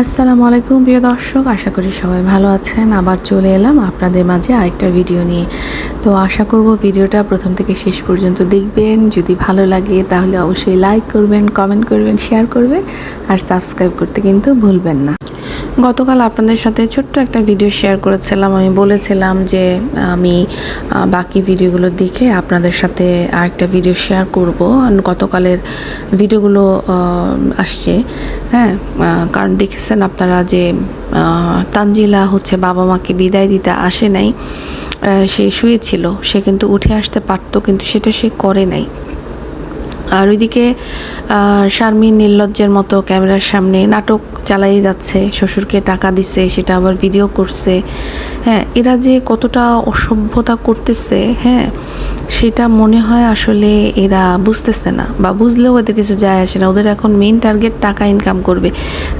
আসসালামু আলাইকুম, প্রিয় দর্শক। আশা করি সবাই ভালো আছেন। আবার চলে এলাম আপনাদের মাঝে আরেকটা ভিডিও নিয়ে। তো আশা করব ভিডিওটা প্রথম থেকে শেষ পর্যন্ত দেখবেন। যদি ভালো লাগে তাহলে অবশ্যই লাইক করবেন কমেন্ট করবেন শেয়ার করবেন। আর সাবস্ক্রাইব করতে কিন্তু ভুলবেন না। গতকাল আপনাদের সাথে ছোট্ট একটা ভিডিও শেয়ার করেছিলাম। আমি বলেছিলাম যে, আমি বাকি ভিডিওগুলো দেখে আপনাদের সাথে আরেকটা ভিডিও শেয়ার করব। গতকালের ভিডিওগুলো আসছে। হ্যাঁ কারণ দেখেছেন আপনারা যে তানজিলা হচ্ছে বাবা মাকে বিদায় দিতে আসে নাই। সে শুয়েছিল। সে কিন্তু উঠে আসতে পারতো, কিন্তু সেটা সে করে নাই। আর ওইদিকে শারমিন নির্লজ্জের মতো ক্যামেরার সামনে নাটক চালাই যাচ্ছে, শ্বশুরকে টাকা দিছে, সেটা আবার ভিডিও করছে। হ্যাঁ এরা যে কতটা অসভ্যতা করতেছে হ্যাঁ সেটা মনে হয় আসলে এরা বুঝতেছে না বা বুঝলেও এদের কিছু যায় আসে না। ওদের এখন মেইন টার্গেট টাকা ইনকাম করবে।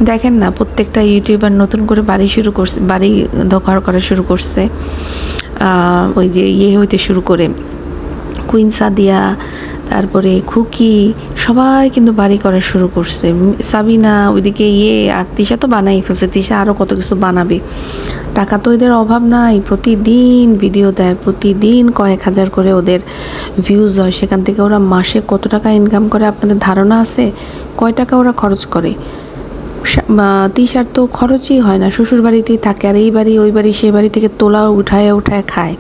দেখেন না, প্রত্যেকটা ইউটিউবার নতুন করে বাড়ি শুরু করছে, বাড়ি দখল করা শুরু করছে। ওই যে ইয়ে হইতে শুরু করে কুইন সাদিয়া তারপরে খুকি, সবাই কিন্তু বাড়ি করা শুরু করছে। সাবিনা, ওইদিকে ইয়ে আর তিশা তো বানাই ফেলছে। তিশা আরও কত কিছু বানাবে। টাকা তো এদের অভাব নাই। প্রতিদিন ভিডিও দেয়, প্রতিদিন কয়েক হাজার করে ওদের ভিউজ হয়। সেখান থেকে ওরা মাসে কত টাকা ইনকাম করে আপনাদের ধারণা আছে? কয় টাকা ওরা খরচ করে? তিশার তো খরচই হয় না। শ্বশুর বাড়িতেই থাকে আর এই বাড়ি, ওই বাড়ি সেই বাড়ি থেকে তোলা উঠায় উঠায় খায়।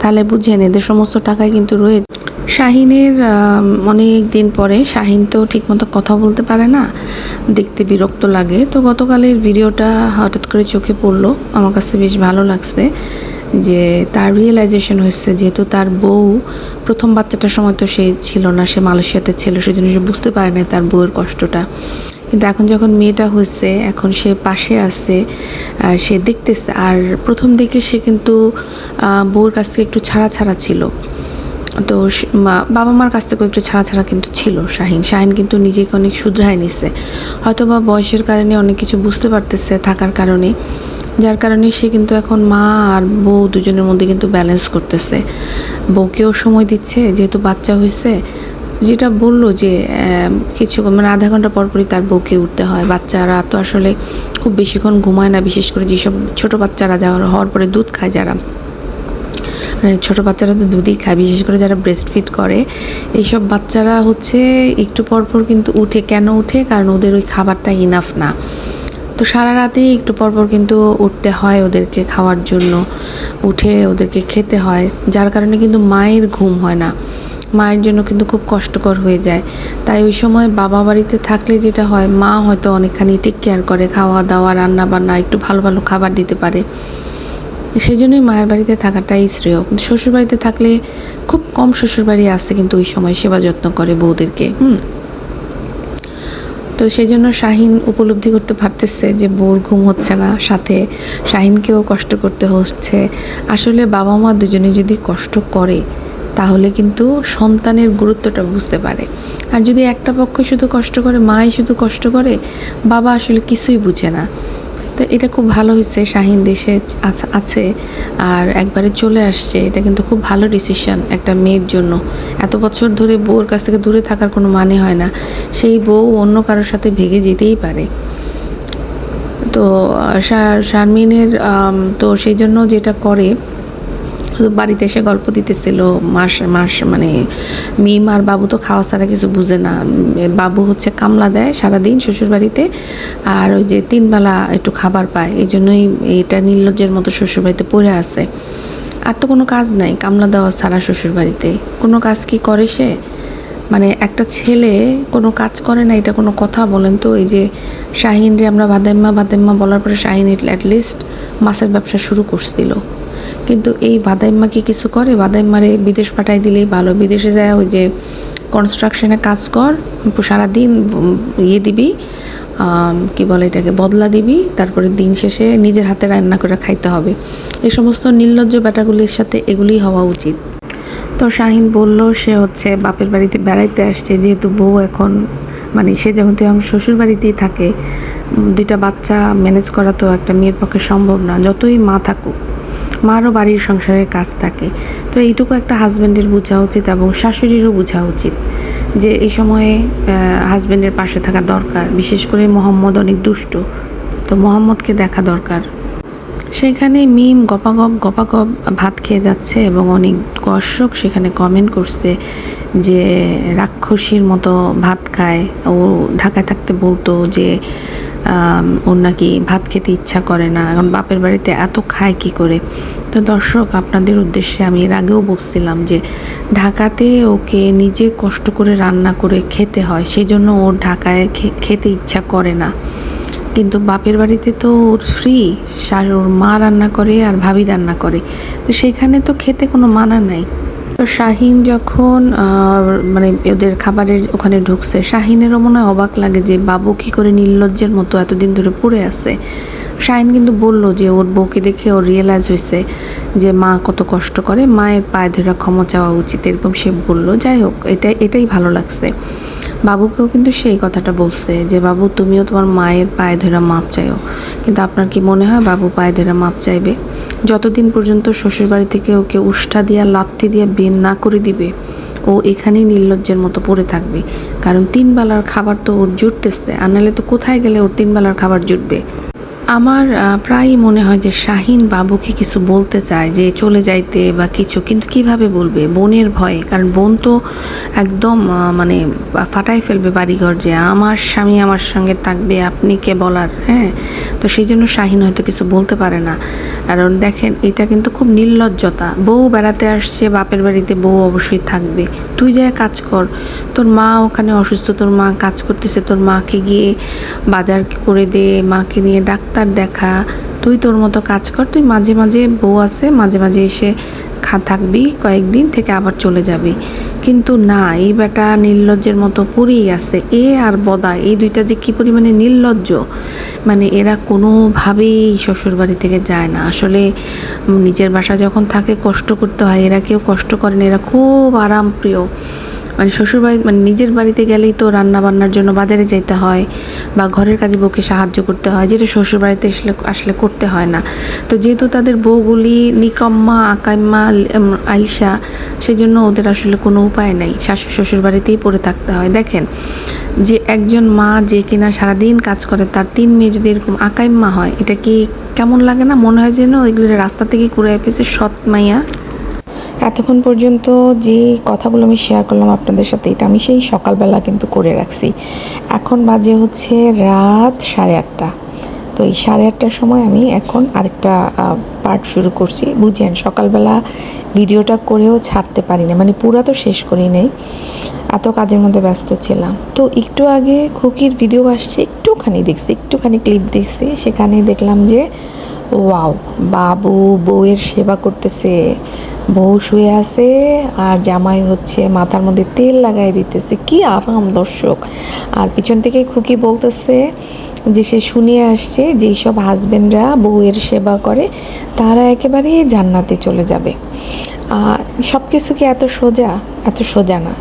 তাহলে বুঝেন, এদের সমস্ত টাকাই কিন্তু রয়েছে শাহিনের অনেক দিন পরে শাহিন তো ঠিকমতো কথা বলতে পারে না, দেখতে বিরক্ত লাগে। তো গতকালের ভিডিওটা হঠাৎ করে চোখে পড়ল। আমার কাছে বেশ ভালো লাগছে যে তার রিয়েলাইজেশন হয়েছে, যেহেতু তার বউ প্রথম বাচ্চাটার সময় তো সে ছিল না, সে মালয়েশিয়াতে ছিল, সেজন্য সে বুঝতে পারে না তার বউয়ের কষ্টটা। কিন্তু এখন যখন মেয়েটা হয়েছে, এখন সে পাশে আছে সে দেখতেছে। আর প্রথম দিকে সে কিন্তু বউর কাছ থেকে একটু ছাড়া ছাড়া ছিল। তো বাবা মার কাছ থেকেও একটু ছাড়া ছাড়া কিন্তু ছিল শাহিন। শাহিন কিন্তু নিজেকে অনেক শুধরায় নিছে। হয়তো বা বয়সের কারণে অনেক কিছু বুঝতে পারতেছে থাকার কারণে। যার কারণে সে কিন্তু এখন মা আর বউ দুজনের মধ্যে কিন্তু ব্যালেন্স করতেছে। বউকেও সময় দিচ্ছে, যেহেতু বাচ্চা হয়েছে যেটা বলল যে কিছু মানে আধা ঘণ্টা পর পরই তার বউকে উঠতে হয়। বাচ্চারা তো আসলে খুব বেশিক্ষণ ঘুমায় না, বিশেষ করে যেসব ছোট বাচ্চারা যাওয়ার হওয়ার পরে দুধ খায় যারা। মানে ছোটো বাচ্চারা তো দুধই খায়, বিশেষ করে যারা ব্রেস্ট ফিড করে। এইসব বাচ্চারা হচ্ছে একটু পর পর কিন্তু উঠে, কেন উঠে? কারণ ওদের ওই খাবারটা ইনাফ না। তো সারা রাতেই একটু পর পর কিন্তু উঠতে হয় ওদেরকে খাওয়ার জন্য। উঠে ওদেরকে খেতে হয়। যার কারণে কিন্তু মায়ের ঘুম হয় না। মায়ের জন্য কিন্তু খুব কষ্টকর হয়ে যায়। তাই ওই সময় বাবা বাড়িতে থাকলে যেটা হয়, মা হয়তো অনেকখানি টেক কেয়ার করে খাওয়া দাওয়া রান্না বান্না একটু ভালো ভালো খাবার দিতে পারে। সেই জন্যই মায়ের বাড়িতে থাকাটাই শ্রেয়। কিন্তু শ্বশুর বাড়িতে থাকলে খুব কম শ্বশুর বাড়ি আসছে কিন্তু ওই সময় সেবা যত্ন করে বউদেরকে, হুম? তো সেই জন্য শাহিন উপলব্ধি করতে পারতেছে যে বউর ঘুম হচ্ছে না, সাথে শাহিনকেও কষ্ট করতে হচ্ছে। আসলে বাবা মা দুজনে যদি কষ্ট করে, তাহলে কিন্তু সন্তানের গুরুত্বটা বুঝতে পারে। আর যদি একটা পক্ষ শুধু কষ্ট করে, মাই শুধু কষ্ট করে, বাবা আসলে কিছুই বুঝে না। তো এটা খুব ভালো হয়েছে, শাহিন দেশে আছ- আর একবারে চলে আসছে। এটা কিন্তু খুব ভালো ডিসিশন একটা মেয়ের জন্য। এত বছর ধরে বউর কাছ থেকে দূরে থাকার কোনো মানে হয় না। সেই বউ অন্য কারোর সাথে ভেগে যেতেই পারে। তো শারমিনের তো সেই জন্য যেটা করে শুধু বাড়িতে এসে গল্প দিতেছিল, মাস মাস মানে মিম আর বাবু তো খাওয়া ছাড়া কিছু বুঝে না। বাবু হচ্ছে কামলা দেয় সারাদিন শ্বশুর বাড়িতে আর ওই যে তিনবেলা একটু খাবার পায়, এই জন্যই এটা নির্লজ্জের মতো শ্বশুর বাড়িতে পড়ে আছে। আর তো কোনো কাজ নাই, কামলা দেওয়া ছাড়া শ্বশুর বাড়িতে কোনো কাজ কি করে সে? মানে একটা ছেলে কোনো কাজ করে না, এটা কোনো কথা বলেন তো? এই যে শাহিন রে আমরা বাদাম্মা বাদাম্মা বলার পরে শাহিন অ্যাটলিস্ট মাছের ব্যবসা শুরু করছিল। কিন্তু এই বাদাইম্মা কি কিছু করে? বাদাইম্মারে বিদেশ পাঠাই দিলেই ভালো। বিদেশে যায় ওই যে কনস্ট্রাকশনে কাজ কর সারাদিন ইয়ে দিবি কি বলে এটাকে, বদলা দিবি, তারপরে দিন শেষে নিজের হাতে রান্না করে খাইতে হবে। এই সমস্ত নির্লজ্জ বেটাগুলির সাথে এগুলিই হওয়া উচিত। তো শাহিন বলল, সে হচ্ছে বাপের বাড়িতে বেড়াইতে আসছে, যেহেতু বউ এখন মানে সে যখন তো এখন শ্বশুর বাড়িতেই থাকে দুইটা বাচ্চা ম্যানেজ করা তো একটা মেয়ের পক্ষে সম্ভব না। যতই মা থাকুক মারও বাড়ির সংসারের কাজ থাকে। তো এইটুকু একটা হাজব্যান্ডের বোঝা উচিত এবং শাশুড়িরও বোঝা উচিত যে এই সময়ে হাজব্যান্ডের পাশে থাকা দরকার। বিশেষ করে মোহাম্মদ অনেক দুষ্ট, তো মোহাম্মদকে দেখা দরকার। সেখানে মিম গপাগপ গপাগপ ভাত খেয়ে যাচ্ছে এবং অনেক দর্শক সেখানে কমেন্ট করছে যে রাক্ষসীর মতো ভাত খায়। ও ঢাকায় থাকতে বলতো যে ওর নাকি ভাত খেতে ইচ্ছা করে না। এখন বাপের বাড়িতে এত খায় কি করে? তো দর্শক, আপনাদের উদ্দেশ্যে আমি এর আগেও বলছিলাম যে, ঢাকাতে ওকে নিজে কষ্ট করে রান্না করে খেতে হয় সেই জন্য ওর ঢাকায় খেতে ইচ্ছা করে না। কিন্তু বাপের বাড়িতে তো ওর ফ্রি ওর মা রান্না করে আর ভাবি রান্না করে। তো সেখানে তো খেতে কোনো মানা নাই। তো শাহিন যখন মানে ওদের খাবারের ওখানে ঢুকছে, শাহিনেরও মনে হয় অবাক লাগে যে বাবু কী করে নির্লজ্জের মতো এতদিন ধরে পড়ে আছে। শাহিন কিন্তু বলল যে ওর বউকে দেখে ও রিয়েলাইজ হয়েছে যে মা কত কষ্ট করে, মায়ের পায়ে ধরে ক্ষমা চাওয়া উচিত, এরকম সে বলল। যাই হোক, এটা, এটাই ভালো লাগছে। বাবুকেও কিন্তু সেই কথাটা বলছে যে, বাবু, তুমিও তোমার মায়ের পায়ে ধরে মাপ চাইও। কিন্তু আপনার কি মনে হয় বাবু পায়ে ধরে মাপ চাইবে? যতদিন পর্যন্ত শ্বশুরবাড়ি থেকে ওকে উষ্ঠা দিয়া লাথি দিয়া বের না করে দিবে, ও এখানেই নির্লজ্জের মতো পড়ে থাকবে। কারণ তিন বেলার খাবার তো ওর জুটতেছে, আর নাহলে তো কোথায় গেলে ওর তিন বেলার খাবার জুটবে? আমার প্রায়ই মনে হয় যে শাহিন বাবুকে কিছু বলতে চায় যে চলে যাইতে বা কিছু, কিন্তু কীভাবে বলবে? বোনের ভয়ে, কারণ বোন তো একদম মানে ফাটাই ফেলবে বাড়িঘর যে আমার স্বামী আমার সঙ্গে থাকবে, আপনি কে বলার হ্যাঁ? তো সেই জন্য শাহিন হয়তো কিছু বলতে পারে না। কারণ দেখেন, এটা কিন্তু খুব নির্লজ্জতা। বউ বেড়াতে আসছে, বাপের বাড়িতে বউ অবশ্যই থাকবে। তুই যায় কাজ কর। তোর মা ওখানে অসুস্থ, তোর মা কাজ করতেছে, তোর মাকে গিয়ে বাজার করে দে, মাকে নিয়ে ডাক্তার দেখা। তুই তোর মতো কাজ কর, তুই মাঝে মাঝে বউ আছে, মাঝে মাঝে এসে খা থাকবি, কয়েকদিন থেকে আবার চলে যাবি। কিন্তু না, এই বেটা নির্লজ্জের মতো পড়েই আছে। এ আর বদা, এই দুইটা যে কী পরিমাণে নির্লজ্জ মানে এরা কোনোভাবেই শ্বশুরবাড়ি থেকে যায় না। আসলে নিজের বাসা যখন থাকে কষ্ট করতে হয়, এরা কেউ কষ্ট করে না, এরা খুব আরাম প্রিয় মানে শ্বশুরবাড়ি মানে নিজের বাড়িতে গেলেই তো রান্না বান্নার জন্য বাজারে যেতে হয় বা ঘরের কাজে বউকে সাহায্য করতে হয়, যেটা শ্বশুরবাড়িতে আসলে আসলে করতে হয় না। তো যেহেতু তাদের বউগুলি নিকম্মা, আকাইম্মা সেই জন্য ওদের আসলে কোনো উপায় নাই। শাশুড় শ্বশুর বাড়িতেই পড়ে থাকতে হয়। দেখেন, যে একজন মা যে কিনা সারাদিন কাজ করে, তার তিন মেয়ে যদি এরকম আকাইম্মা হয়, এটা কি কেমন লাগে না? মনে হয় যেন ওইগুলো রাস্তা থেকে কুড়াই পেয়েছে সৎ মাইয়া। এতক্ষণ পর্যন্ত যে কথাগুলো আমি শেয়ার করলাম আপনাদের সাথে, এটা আমি সেই সকালবেলা কিন্তু করে রাখছি। এখন বাজে হচ্ছে রাত সাড়ে আটটা। তো এই সাড়ে আটটার সময় আমি এখন আরেকটা পার্ট শুরু করছি। বুঝেন সকালবেলা ভিডিওটা করেও ছাড়তে পারি না। মানে পুরা তো শেষ করি নেই। এত কাজের মধ্যে ব্যস্ত ছিলাম। তো একটু আগে খুকির ভিডিও আসছে, একটুখানি দেখছি, একটুখানি ক্লিপ দেখছি। সেখানে দেখলাম যে ওয়াও, বাবু বউয়ের সেবা করতেছে। বউ শুয়ে আছে আর জামাই হচ্ছে মাথার মধ্যে তেল লাগাই দিতেছে। কি আরাম দর্শক। আর পিছন থেকে খুকি বলতেছে যে, সে শুনে আসছে যেই সব হাজবেন্ডরা বউয়ের সেবা করে, তারা একেবারে জান্নাতে চলে যাবে। সব কিছু কি এত সোজা? এত সোজা না।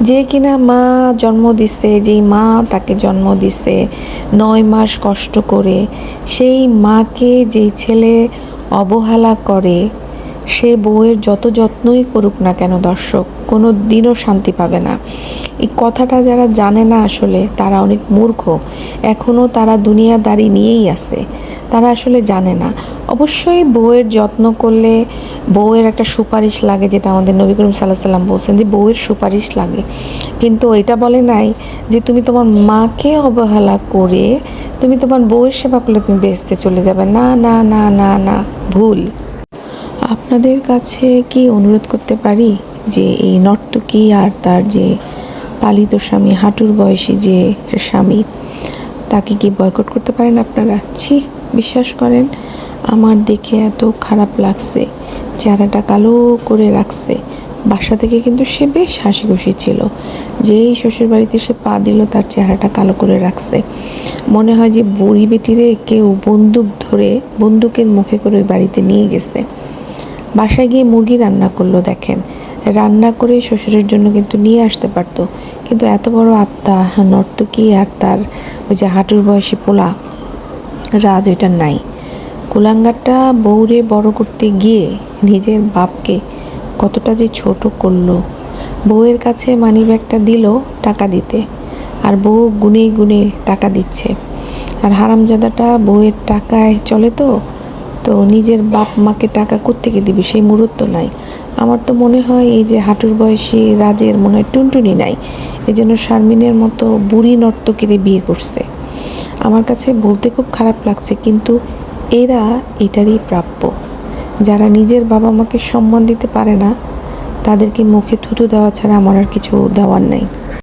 যে কিনা মা জন্ম দিছে, যেই মা তাকে জন্ম দিছে, নয় মাস কষ্ট করে, সেই মাকে যেই ছেলে অবহেলা করে, সে বউয়ের যত যত্নই করুক না কেন দর্শক, কোনো দিনও শান্তি পাবে না। এই কথাটা যারা জানে না আসলে, তারা অনেক মূর্খ। এখনও তারা দুনিয়াদারি নিয়েই আছে। তারা আসলে জানে না। অবশ্যই বউয়ের যত্ন করলে বউয়ের একটা সুপারিশ লাগে, যেটা আমাদের নবী করিম সাল্লাহ সাল্লাম বলছেন যে বউয়ের সুপারিশ লাগে। কিন্তু এটা বলে নাই যে তুমি তোমার মাকে অবহেলা করে তুমি তোমার বউয়ের সেবা করলে তুমি বেসতে চলে যাবে। না না না না না, ভুল। আপনাদের কাছে কি অনুরোধ করতে পারি যে এই নর্তকী আর তার যে পালিত স্বামী, হাঁটুর বয়সী যে স্বামী, তাকে কি বয়কট করতে পারেন আপনারা? ছি। বিশ্বাস করেন, আমার দেখে এত খারাপ লাগছে। চেহারাটা কালো করে রাখছে। বাসা থেকে কিন্তু সে বেশ হাসি খুশি ছিল। যেই শ্বশুর বাড়িতে সে পা দিল, তার চেহারাটা কালো করে রাখছে। মনে হয় যে বুড়ি বেটিরে কেউ বন্দুক ধরে বন্দুকের মুখে করে ওই বাড়িতে নিয়ে গেছে। বাসায় গিয়ে মুরগি রান্না করল, দেখেন। রান্না করে শ্বশুরের জন্য কিন্তু নিয়ে আসতে পারতো। কিন্তু এত বড় আত্মা, নর্তকী আর তার ওই যে হাঁটুর বয়সী পোলা রাজ ওইটা নাই। কুলাঙ্গারটা বউরে বড় করতে গিয়ে নিজের বাপকে কতটা যে ছোট করল। বউয়ের কাছে মানি ব্যাগটা দিল টাকা দিতে, আর বউ গুনে গুনে টাকা দিচ্ছে। আর হারামজাদাটা বউয়ের টাকায় চলে তো তো নিজের বাপ মাকে টাকা কোত্থেকে দিবে? সেই মুহূর্ত নাই। আমার তো মনে হয় এই যে হাঁটুর বয়সী রাজের মনে হয় টুনটুনি নাই। এই জন্য শারমিনের মতো বুড়ি নর্তকীরে বিয়ে করছে। আমার কাছে বলতে খুব খারাপ লাগছে, কিন্তু এরা এটারই প্রাপ্য। যারা নিজের বাবা মাকে সম্মান দিতে পারে না, তাদেরকে মুখে থুতু দেওয়া ছাড়া আমার আর কিছু দেওয়ার নেই।